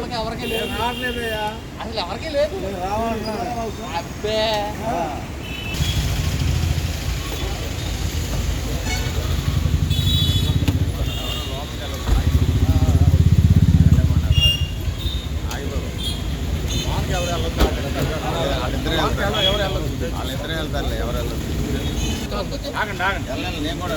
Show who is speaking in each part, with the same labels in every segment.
Speaker 1: వాళ్ళకి ఎవరికి లేదు
Speaker 2: రావట్లేదయ్యా
Speaker 1: అసలు ఎవరికి లేదు
Speaker 2: రావాలన్నా
Speaker 1: అబ్బే
Speaker 3: వాళ్ళిద్దరే వెళ్తారులే ఎవరు వెళ్ళదు
Speaker 2: ఆగండి ఆగండి
Speaker 3: వెళ్ళాలి నేను కూడా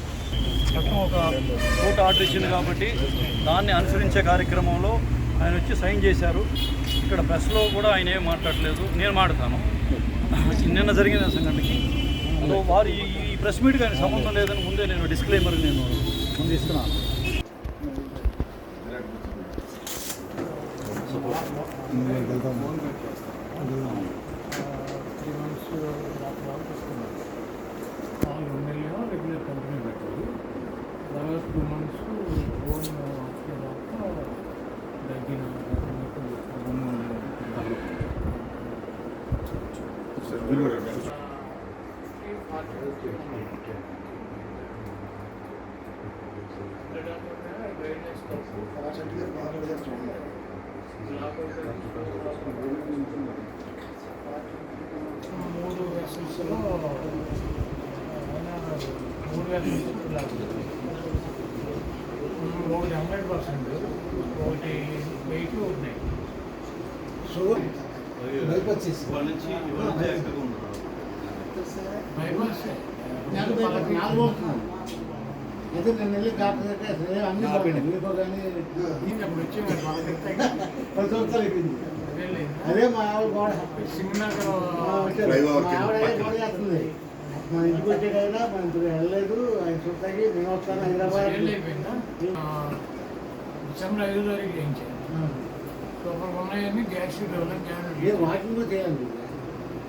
Speaker 4: చట్టం ఒక కోర్టు ఆర్డర్ ఇచ్చింది కాబట్టి దాన్ని అనుసరించే కార్యక్రమంలో ఆయన వచ్చి సైన్ చేశారు. ఇక్కడ ప్రెస్లో కూడా ఆయన ఏం మాట్లాడలేదు. నేను మాట్లాడతాను. నిన్న జరిగిన సంఘటనకి. వారు ఈ ప్రెస్ మీట్కి ఆయన సంబంధం లేదని ముందే నేను డిస్క్లైమర్ నేను ముందు ఇస్తున్నాను
Speaker 5: త్రీ మూడు వెసల్స్లో మూడు వెసల్స్ ఒకటి హండ్రెడ్ పర్సెంట్ ఒకటి వెయిట్ ఉన్నాయి. సో బైపాస్
Speaker 2: అయితే నేను వెళ్ళి అన్ని కానీ పది సంవత్సరాలు అయిపోయింది.
Speaker 5: అదే
Speaker 2: మా ఆవిడ గోడ. మా ఆవిడ గోడ చేస్తుంది. మన ఇంటికి వచ్చేటైనా మన ఇంటికి వెళ్ళలేదు. ఆయన చూస్తాకి నేను వస్తాను హైదరాబాద్
Speaker 5: డిసెంబర్ ఐదో తారీఖు ఉన్నాయని గ్యాస్
Speaker 2: వాకింగ్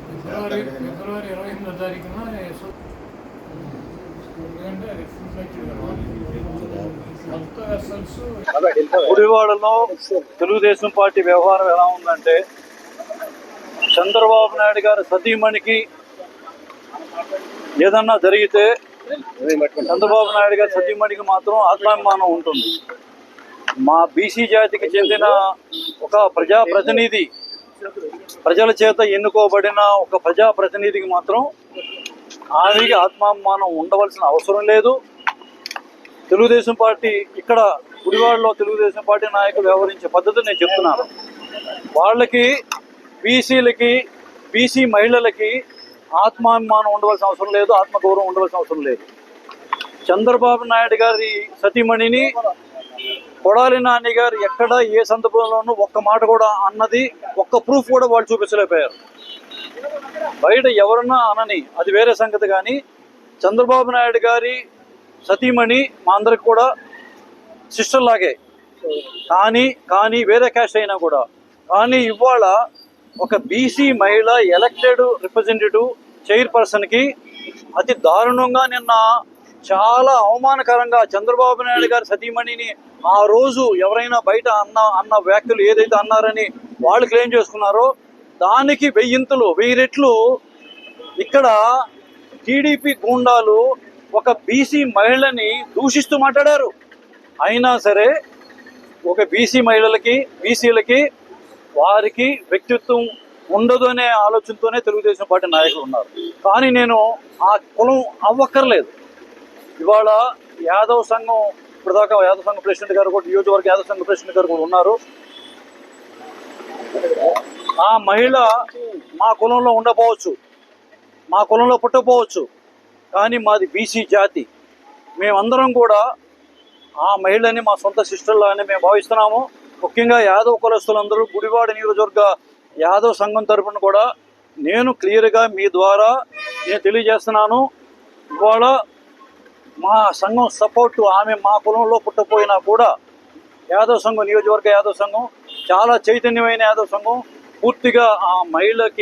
Speaker 5: ఫిబ్రవరి ఫిబ్రవరి ఇరవై ఎనిమిదో తారీఖున
Speaker 4: గుడివాడలో తెలుగుదేశం పార్టీ వ్యవహారం ఎలా ఉందంటే చంద్రబాబు నాయుడు గారి సతీమణికి ఏదన్నా జరిగితే చంద్రబాబు నాయుడు గారి సతీమణికి మాత్రం ఆత్మాభిమానం ఉంటుంది. మా బీసీ జాతికి చెందిన ఒక ప్రజాప్రతినిధి ప్రజల చేత ఎన్నుకోబడిన ఒక ప్రజాప్రతినిధికి మాత్రం ఆమెకి ఆత్మాభిమానం ఉండవలసిన అవసరం లేదు. తెలుగుదేశం పార్టీ ఇక్కడ గుడివాడలో తెలుగుదేశం పార్టీ నాయకులు వ్యవహరించే పద్ధతి నేను చెప్తున్నాను. వాళ్ళకి బీసీలకి బీసీ మహిళలకి ఆత్మాభిమానం ఉండవలసిన అవసరం లేదు ఆత్మగౌరవం ఉండవలసిన అవసరం లేదు. చంద్రబాబు నాయుడు గారి సతీమణిని కొడాలి నాని గారు ఎక్కడ ఏ సందర్భంలోనూ ఒక్క మాట కూడా అన్నది ఒక్క ప్రూఫ్ కూడా వాళ్ళు చూపించలేకపోయారు. బయట ఎవరన్నా అనని అది వేరే సంగతి కానీ చంద్రబాబు నాయుడు గారి సతీమణి మా అందరికి కూడా సిస్టర్ లాగే కానీ కానీ వేరే క్యాస్ట్ అయినా కూడా. కానీ ఇవాళ ఒక బీసీ మహిళ ఎలక్టెడ్ రిప్రజెంటేటివ్ చైర్పర్సన్కి అతి దారుణంగా నిన్న చాలా అవమానకరంగా చంద్రబాబు నాయుడు గారి సతీమణిని ఆ రోజు ఎవరైనా బయట అన్న అన్న వ్యాఖ్యలు ఏదైతే అన్నారని వాళ్ళు క్లెయిమ్ చేసుకున్నారో దానికి వెయ్యింతలు వెయ్యి రెట్లు ఇక్కడ టీడీపీ గూండాలు ఒక బీసీ మహిళని దూషిస్తూ మాట్లాడారు. అయినా సరే ఒక బీసీ మహిళలకి బీసీలకి వారికి వ్యక్తిత్వం ఉండదు అనే ఆలోచనతోనే తెలుగుదేశం పార్టీ నాయకులు ఉన్నారు. కానీ నేను ఆ కులం అవ్వక్కర్లేదు. ఇవాళ యాదవ్ సంఘం ఇప్పటిదాకా యాదవ్ సంఘం ప్రెసిడెంట్ గారు కూడా నియోజకవర్గ యాదవ్ సంఘం ప్రెసిడెంట్ గారు కూడా ఉన్నారు. ఆ మహిళ మా కులంలో ఉండకపోవచ్చు మా కులంలో పుట్టకపోవచ్చు కానీ మాది బీసీ జాతి. మేమందరం కూడా ఆ మహిళని మా సొంత సిస్టర్లానే మేము భావిస్తున్నాము. ముఖ్యంగా యాదవ్ కులస్తులందరూ గుడివాడ నియోజకవర్గ యాదవ్ సంఘం తరపున కూడా నేను క్లియర్గా మీ ద్వారా నేను తెలియజేస్తున్నాను. ఇవాళ మా సంఘం సపోర్ట్ ఆమె మా కులంలో పుట్టపోయినా కూడా యాదవ సంఘం నియోజకవర్గ యాదవ సంఘం చాలా చైతన్యమైన యాదవ సంఘం. పూర్తిగా ఆ మహిళకి